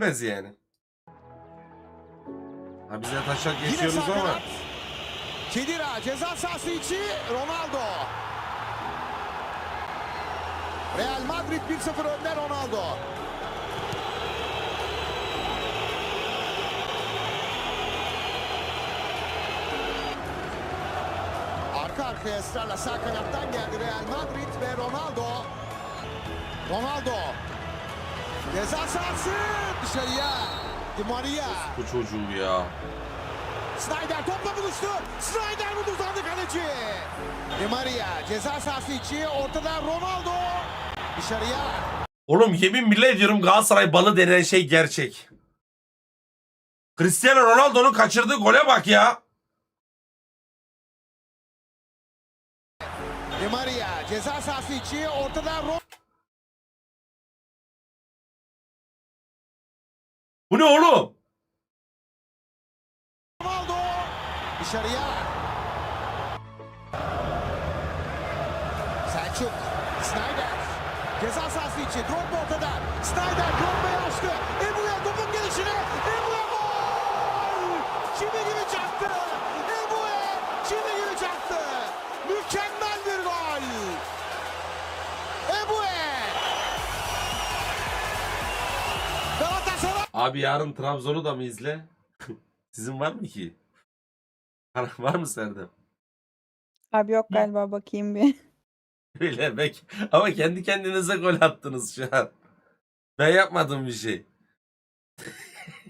bilemez yani. Ha bize taşak geçiyoruz ama. Kedira ceza sahası içi Ronaldo. Real Madrid 1-0 önde Ronaldo. Arka arkaya ısrarla sağ kanattan geldi Real Madrid ve Ronaldo. Ronaldo. Ceza sahası dışarıya. Di Maria. Bu çocuğu ya. Snyder topla buluştu. Snyder bunu uzandı kaleci. Di Maria ceza sahası içi ortada Ronaldo. Dışarıya. Oğlum yemin bile ediyorum Galatasaray balı denen şey gerçek. Cristiano Ronaldo'nun kaçırdığı gole bak ya. Di Maria ceza sahası içi ortada Ronaldo. Bu ne oğlum? Dışarıya. Selçuk. Snyder. Ceza sahası içi. Drogba ortada. Snyder Drogba'yı açtı. Ebu'ya topun gelişine. Ebu'ya gol! Çivi gibi Abi yarın Trabzon'u da mı izle? Sizin var mı ki? var mı Serdar? Abi yok galiba bakayım bir. Öyle bek. Ama kendi kendinize gol attınız şu an. Ben yapmadım bir şey.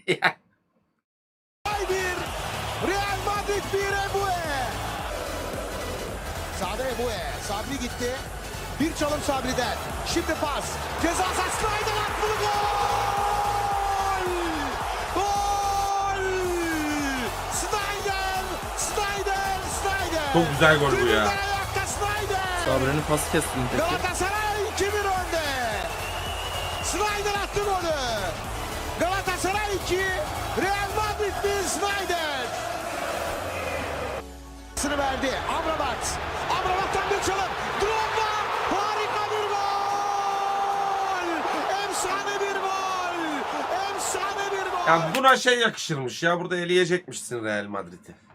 Ya, 1 Real Madrid 1 Ebue. Sağda Ebue. Sabri gitti. Bir çalım Sabri'den. Şimdi pas. Ceza sahası Snyder attı gol! Çok güzel gol bu ya. Sabri'nin pası kestin peki. Galatasaray 2-1 önde. Snyder attı golü. Galatasaray 2, Real Madrid 1 Snyder. Sını verdi. Amrabat. Amrabat'tan bir çalım. Drogba. Harika bir gol. Efsane bir gol. Efsane bir gol. ya buna şey yakışırmış ya. Burada eleyecekmişsin Real Madrid'i.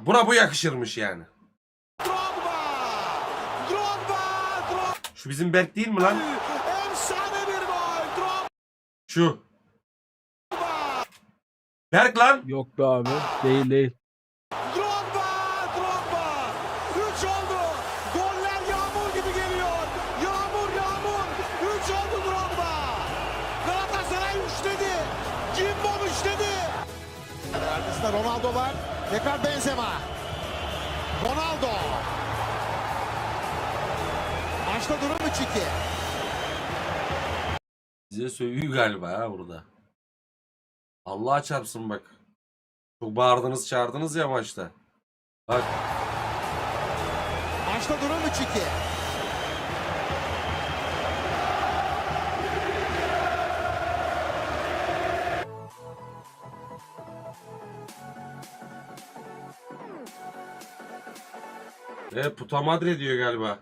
Buna bu yakışırmış yani. Drogba. Drogba. Drogba. Şu bizim Berk değil mi lan? Efsane bir gol. Drogba. Şu. Berk lan. Yok be abi. Değil değil. Drogba, Drogba. 3 oldu. Goller yağmur gibi geliyor. Yağmur, yağmur. 3 oldu Drogba. Galatasaray üçledi. Cimbom üçledi. Arkasında Ronaldo var. Tekrar Benzema. Ronaldo. Maçta durum 3-2. Bize sövüyor galiba ha burada. Allah çarpsın bak. Çok bağırdınız çağırdınız ya maçta. Bak Maçta durum 3-2. E, puta madre diyor galiba.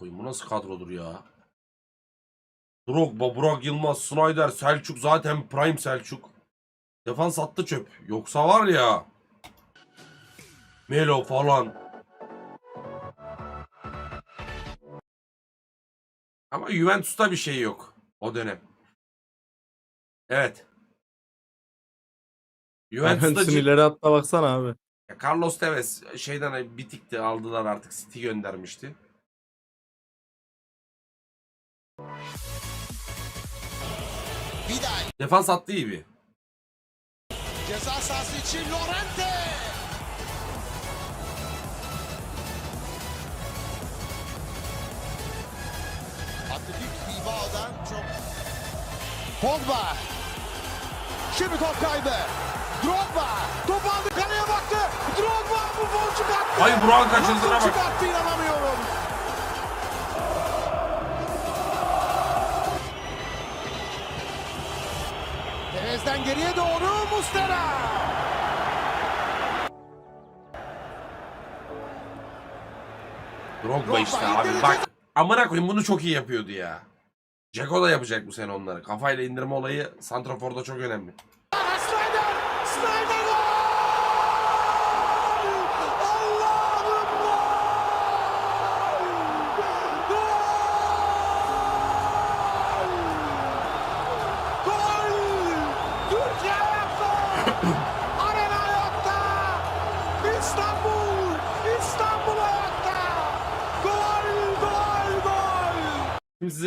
Koyayım bu nasıl kadrodur ya? Drogba, Burak Yılmaz, Snyder, Selçuk zaten Prime Selçuk. Defans attı çöp. Yoksa var ya. Melo falan. Ama Juventus'ta bir şey yok o dönem. Evet. Juventus'ta Juventus'un cid- ileri hatta baksana abi. ya Carlos Tevez şeyden bitikti aldılar artık City göndermişti. Vidal. Defans attı iyi bir. Ceza sahası için Lorente. Atletik Bilbao'dan çok... Pogba. Şimdi top kaybı. Drogba. Top aldı kaleye baktı. Drogba bu gol çıkarttı. Ay Burak'ın kaçırdığına bak. çıkarttı inanamıyorum. Perez'den geriye doğru Mustera. Drogba işte abi bak. Amına koyayım bunu çok iyi yapıyordu ya. Ceko da yapacak bu sene onları. Kafayla indirme olayı Santrafor'da çok önemli.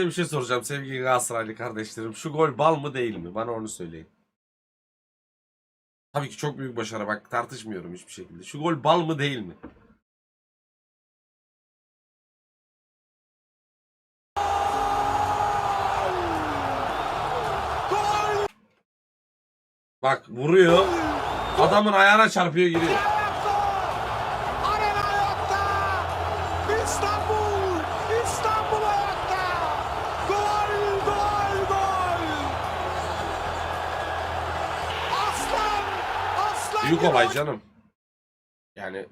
Size bir şey soracağım sevgili Galatasaraylı kardeşlerim. Şu gol bal mı değil mi? Bana onu söyleyin. Tabii ki çok büyük başarı bak tartışmıyorum hiçbir şekilde. Şu gol bal mı değil mi? Bak vuruyor. Adamın ayağına çarpıyor giriyor. Aslan! Büyük gibi olay canım. Yani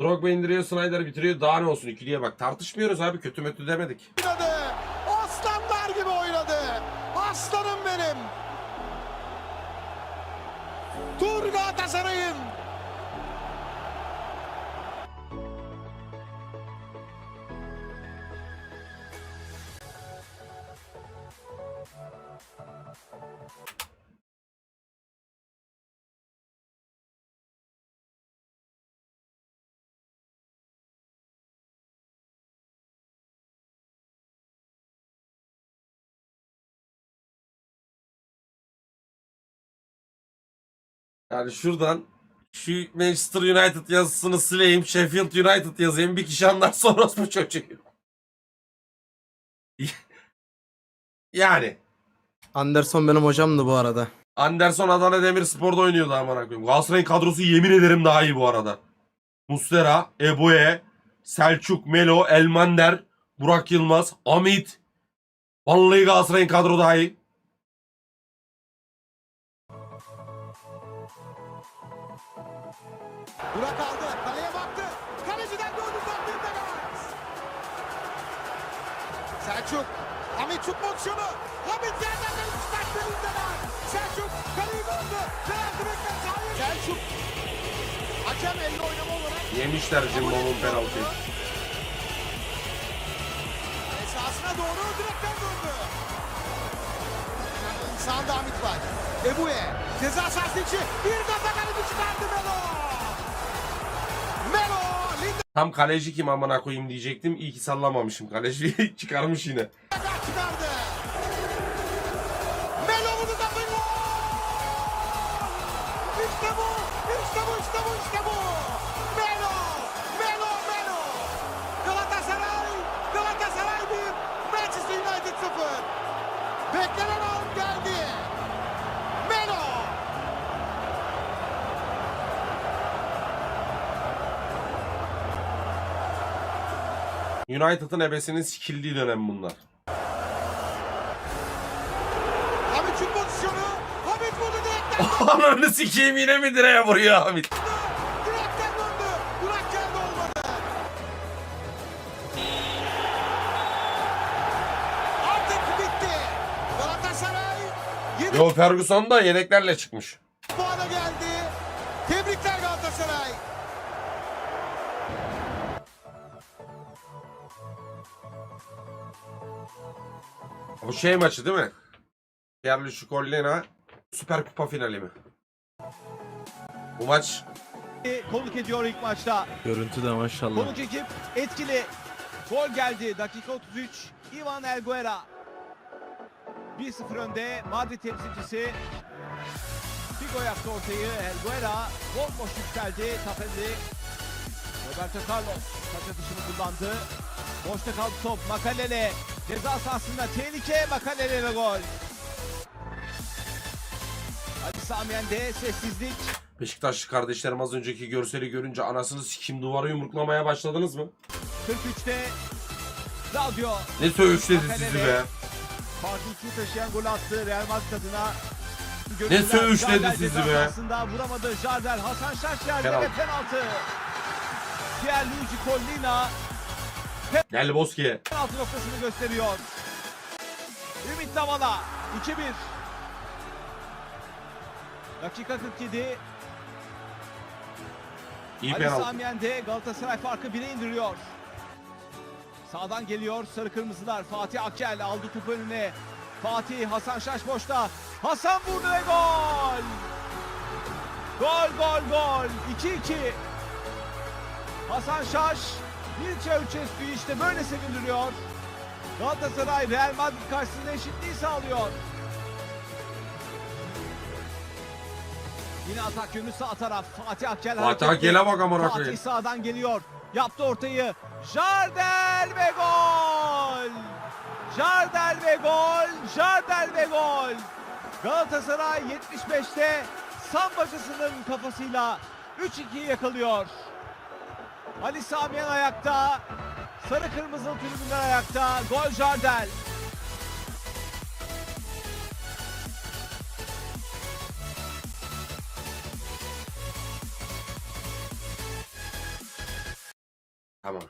Drogba indiriyor, Snyder bitiriyor. Daha ne olsun ikiliye bak. Tartışmıyoruz abi. Kötü mötü demedik. oynadı. Aslanlar gibi oynadı. Aslanım benim. Tur Galatasaray'ın. Yani şuradan şu Manchester United yazısını sileyim. Sheffield United yazayım. Bir kişi anlar sonra bu çocuğu. yani. Anderson benim hocamdı bu arada. Anderson Adana Demirspor'da oynuyordu aman koyayım. Galatasaray'ın kadrosu yemin ederim daha iyi bu arada. Muslera, Eboe, Selçuk, Melo, Elmander, Burak Yılmaz, Amit. Vallahi Galatasaray'ın kadro daha iyi. Burak aldı. Kaleye baktı. Kaleciden döndü. Döndü Benes. Selçuk. Hamit şut pozisyonu. Hamit yerden de çıkarttı Lindeler. Selçuk kaleyi gördü. Penaltı bekler. Sahaya Selçuk. Hakem elle oynama olarak. Yemişler Cimbom'un penaltıyı. Kale sahasına doğru direkten döndü. Sağında Hamit var. Ebu'ye. Ceza sahası içi. Bir kafa kaleci çıkarttı Melo. Melo. Lindeler Tam kaleci kim amına koyayım diyecektim. İyi ki sallamamışım. Kaleci çıkarmış yine. çıkardı. Melo vurdu da bir gol. İşte bu. İşte bu. İşte bu. İşte bu. Melo. Melo. Melo. Galatasaray. Galatasaray 1. Manchester United 0. Beklenen United'ın ebesinin sikildiği dönem bunlar. Hamit şut pozisyonu. Hamit vurdu direkten. Ananı sikeyim yine mi direğe vuruyor Hamit? Direkten döndü. Burak geldi olmadı. Artık bitti. Galatasaray 7 Yo Ferguson da yedeklerle çıkmış. puana geldi. Tebrikler Galatasaray. Bu şey maçı değil mi? Pierluigi Collina Süper Kupa finali mi? Bu maç konuk ediyor ilk maçta. Görüntü de maşallah. Konuk ekip etkili. Gol geldi dakika 33. Ivan Elguera. 1-0 önde Madrid temsilcisi. Figo yaptı ortayı. Elguera bomboş yükseldi. Tapelli. Roberto Carlos taç atışını kullandı. Boşta kaldı top. Makalele. Ceza sahasında tehlike. Makalele ve gol. Ali Samiyen'de sessizlik. Beşiktaşlı kardeşlerim az önceki görseli görünce anasını sikim duvara yumruklamaya başladınız mı? 43'te Claudio Ne söğüşledi sizi be? Fatih iki taşıyan gol attı Real Madrid adına. Ne Jardel sizi be? sahasında vuramadı Jardel Hasan Şaş yerde Penaltı. ve penaltı. Pierluigi Collina Gel Boski. penaltı noktasını gösteriyor. Ümit Davala 2-1. Dakika 47. İyi Ali penaltı. Samiyen de Galatasaray farkı 1'e indiriyor. Sağdan geliyor sarı kırmızılar. Fatih Akçel aldı topu önüne. Fatih Hasan Şaş boşta. Hasan vurdu ve gol. Gol gol gol. 2-2. Hasan Şaş Mircea Üçescu'yu işte böyle sevindiriyor. Galatasaray Real Madrid karşısında eşitliği sağlıyor. Yine atak yönü sağ taraf. Fatih Akçel Fatih. Akçel'e bak amına Fatih koyayım. sağdan geliyor. Yaptı ortayı. Jardel ve gol. Jardel ve gol. Jardel ve gol. Galatasaray 75'te sambacısının kafasıyla 3-2'yi yakalıyor. Ali Samiyen ayakta. Sarı kırmızılı tribünler ayakta. Gol Jardel. Tamam.